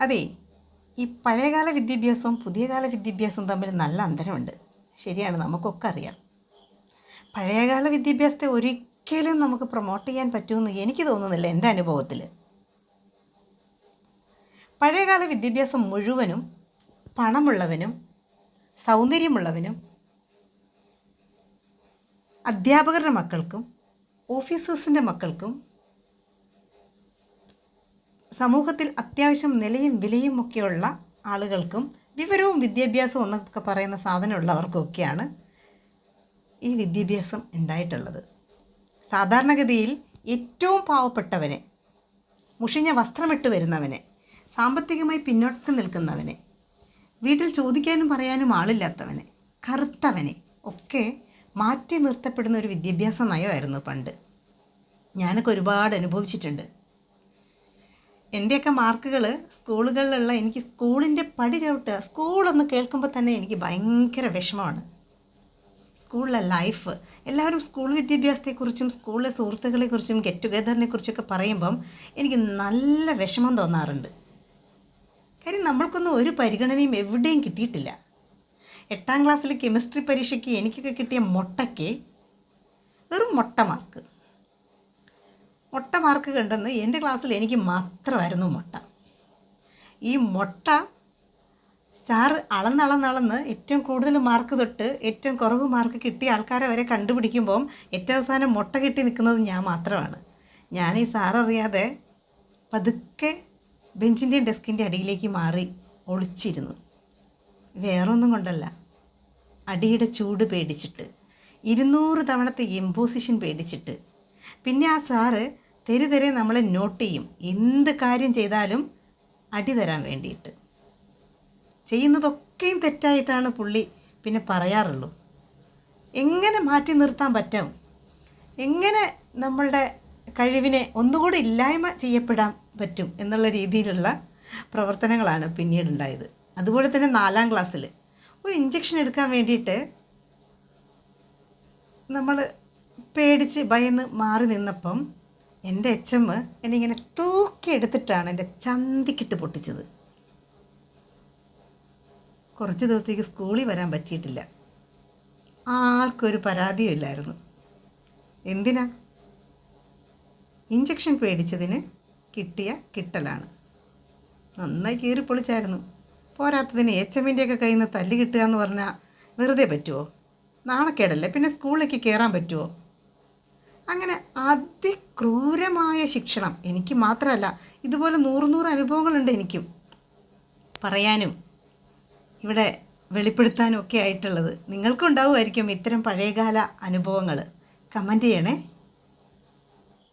അതെ ഈ പഴയകാല വിദ്യാഭ്യാസവും പുതിയകാല വിദ്യാഭ്യാസവും തമ്മിൽ നല്ല അന്തരമുണ്ട്. ശരിയാണ് നമുക്കൊക്കെ അറിയാം. പഴയകാല വിദ്യാഭ്യാസത്തെ ഒരിക്കലും നമുക്ക് പ്രൊമോട്ട് ചെയ്യാൻ പറ്റുമെന്ന് എനിക്ക് തോന്നുന്നില്ല എന്റെ അനുഭവത്തിൽ പഴയകാല വിദ്യാഭ്യാസം മുഴുവനും പണമുള്ളവനും സൗന്ദര്യമുള്ളവനും അധ്യാപകരുടെ മക്കൾക്കും ഓഫീസേഴ്സിന്റെ മക്കൾക്കും സമൂഹത്തിൽ അത്യാവശ്യം നിലയും വിലയും ഒക്കെയുള്ള ആളുകൾക്കും വിവരവും വിദ്യാഭ്യാസവും എന്നൊക്കെ പറയുന്ന സാധനമുള്ളവർക്കൊക്കെയാണ് ഈ വിദ്യാഭ്യാസം ഉണ്ടായിട്ടുള്ളത്. സാധാരണഗതിയിൽ ഏറ്റവും പാവപ്പെട്ടവനെ മുഷിഞ്ഞ വസ്ത്രമിട്ട് വരുന്നവനെ സാമ്പത്തികമായി പിന്നോട്ട് നിൽക്കുന്നവനെ വീട്ടിൽ ചോദിക്കാനും പറയാനും ആളില്ലാത്തവനെ കറുത്തവനെ ഒക്കെ മാറ്റി നിർത്തപ്പെടുന്ന ഒരു വിദ്യാഭ്യാസ നയമായിരുന്നു പണ്ട്. ഞാനൊക്കെ ഒരുപാട് അനുഭവിച്ചിട്ടുണ്ട്. എന്റെയൊക്കെ മാർക്കുകൾ സ്കൂളുകളിലുള്ള എനിക്ക് സ്കൂളിന്റെ പടി ചവിട്ടുക സ്കൂളൊന്ന് കേൾക്കുമ്പോൾ തന്നെ എനിക്ക് ഭയങ്കര വിഷമമാണ്. സ്കൂളിലെ ലൈഫ് എല്ലാവരും സ്കൂൾ വിദ്യാഭ്യാസത്തെക്കുറിച്ചും സ്കൂളിലെ സുഹൃത്തുക്കളെക്കുറിച്ചും ഗെറ്റ് ടുഗദറിനെ കുറിച്ചൊക്കെ പറയുമ്പം എനിക്ക് നല്ല വിഷമം തോന്നാറുണ്ട്. കാര്യം നമ്മൾക്കൊന്നും ഒരു പരിഗണനയും എവിടെയും കിട്ടിയിട്ടില്ല. എട്ടാം ക്ലാസ്സിലെ കെമിസ്ട്രി പരീക്ഷയ്ക്ക് എനിക്കൊക്കെ കിട്ടിയ മുട്ടയ്ക്ക് വെറും മുട്ട മാർക്ക് കണ്ടെന്ന് എന്റെ ക്ലാസ്സിൽ എനിക്ക് മാത്രമായിരുന്നു മുട്ട. ഈ മുട്ട സാറ് അളന്നളന്നളന്ന് ഏറ്റവും കൂടുതൽ മാർക്ക് തൊട്ട് ഏറ്റവും കുറവ് മാർക്ക് കിട്ടിയ ആൾക്കാരെ വരെ കണ്ടുപിടിക്കുമ്പം ഏറ്റവും അവസാനം മുട്ട കിട്ടി നിൽക്കുന്നത് ഞാൻ മാത്രമാണ്. ഞാൻ ഈ സാററിയാതെ പതുക്കെ ബെഞ്ചിന്റെയും ഡെസ്കിന്റെ അടിയിലേക്ക് മാറി ഒളിച്ചിരുന്നു. വേറൊന്നും കൊണ്ടല്ല. അടിയുടെ ചൂട് പേടിച്ചിട്ട്. ഇരുന്നൂറ് തവണത്തെ എംപോസിഷൻ പേടിച്ചിട്ട്. പിന്നെ ആ സാറ് തെരി തെരെ നമ്മളെ നോട്ട് ചെയ്യും. എന്ത് കാര്യം ചെയ്താലും അടി തരാൻ വേണ്ടിയിട്ട്. ചെയ്യുന്നതൊക്കെയും തെറ്റായിട്ടാണ് പുള്ളി പിന്നെ പറയാറുള്ളൂ. എങ്ങനെ മാറ്റി നിർത്താൻ പറ്റും? എങ്ങനെ നമ്മളുടെ കഴിവിനെ ഒന്നുകൂടി ഇല്ലായ്മ ചെയ്യപ്പെടാൻ പറ്റും എന്നുള്ള രീതിയിലുള്ള പ്രവർത്തനങ്ങളാണ് പിന്നീടുണ്ടായത്. അതുപോലെ തന്നെ നാലാം ക്ലാസ്സിൽ ഒരു ഇഞ്ചക്ഷൻ എടുക്കാൻ വേണ്ടിയിട്ട് നമ്മൾ പേടിച്ച് ഭയന്ന് മാറി നിന്നപ്പം എന്റെ എച്ചമ്മ എന്നെ ഇങ്ങനെ തൂക്കിയെടുത്തിട്ടാണ് എന്റെ ചന്തിക്കിട്ട് പൊട്ടിച്ചത്. കുറച്ച് ദിവസത്തേക്ക് സ്കൂളിൽ വരാൻ പറ്റിയിട്ടില്ല. ആർക്കും ഒരു പരാതിയും ഇല്ലായിരുന്നു. എന്തിനാ? ഇഞ്ചക്ഷൻ പേടിച്ചതിന് കിട്ടിയ കിട്ടലാണ്. നന്നായി കീറി പൊളിച്ചായിരുന്നു. പോരാത്തതിന് എച്ച് എമ്മിന്റെയൊക്കെ കയ്യിൽ നിന്ന് തല്ല് കിട്ടുക എന്ന് പറഞ്ഞാൽ വെറുതെ പറ്റുമോ നാണക്കേടല്ലേ? പിന്നെ സ്കൂളിലേക്ക് കയറാൻ പറ്റുമോ അങ്ങനെ അതിക്രൂരമായ ശിക്ഷണം. എനിക്ക് മാത്രമല്ല ഇതുപോലെ നൂറ് നൂറ് അനുഭവങ്ങളുണ്ട് എനിക്കും. പറയാനും ഇവിടെ വെളിപ്പെടുത്താനും ഒക്കെ ആയിട്ടുള്ളത്. നിങ്ങൾക്കും ഉണ്ടാവുമായിരിക്കും ഇത്തരം പഴയകാല അനുഭവങ്ങൾ കമന്റ് ചെയ്യണേ.